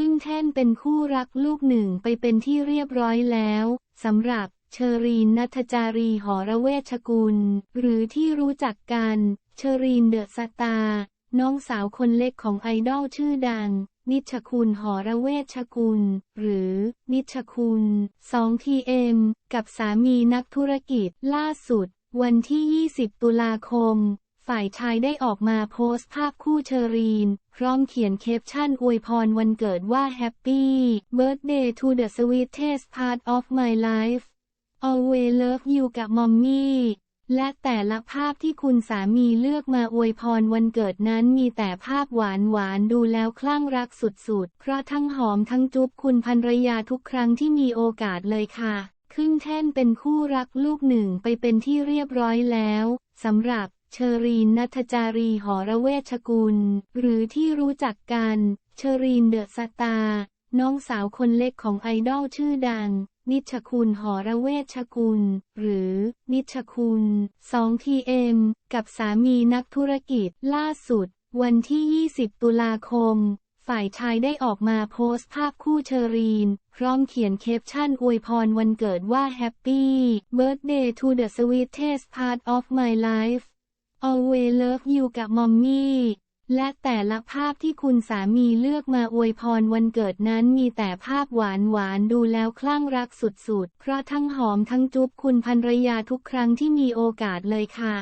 ขึ้นแท่นเป็นคู่รักลูกหนึ่งไปเป็นที่เรียบร้อยแล้วสำหรับเชอรีนนัทจารีหอระเวชกุล หรือที่รู้จักกัน เชอรีนเดอะสตาร์น้องสาวคนเล็กของไอดอลชื่อดัง นิชคุณหอระเวชกุล หรือ นิชคุณ 2PM กับสามีนักธุรกิจล่าสุด วันที่ 20 ตุลาคม ฝ่ายชายได้ออกมาโพสต์ภาพคู่เชอรีน พร้อมเขียนแคปชั่นอวยพรวันเกิดว่า Happy Birthday to the sweetest part of my life Always love you กับมอมมี่และแต่ละภาพที่คุณสามีเลือกมาอวยพรวันเกิดนั้นมีแต่ภาพหวานหวานดูแล้วคลั่งรักสุดๆ เพราะทั้งหอมทั้งจุ๊บคุณภรรยาทุกครั้งที่มีโอกาสเลยค่ะ ขึ้นแท่นเป็นคู่รักลูกหนึ่งไปเป็นที่เรียบร้อยแล้วสำหรับ เชอรีนนัทจารีหอระเวชกุล หรือที่รู้จักกัน เชอรีนเดอะสตาร์น้องสาวคนเล็กของไอดอลชื่อดัง นิชคุณหอระเวชกุล หรือ นิชคุณ 2PM กับสามีนักธุรกิจล่าสุด วันที่ 20 ตุลาคม ฝ่ายชายได้ออกมาโพสต์ภาพคู่เชอรีน พร้อมเขียนแคปชั่นอวยพรวันเกิดว่า Happy Birthday to the sweetest part of my life Always love you กับมอมมี่และแต่ละภาพที่คุณสามีเลือกมาอวยพรวันเกิดนั้นมีแต่ภาพหวานหวานดูแล้วคลั่งรักสุดๆ เพราะทั้งหอมทั้งจุ๊บคุณภรรยาทุกครั้งที่มีโอกาสเลยค่ะ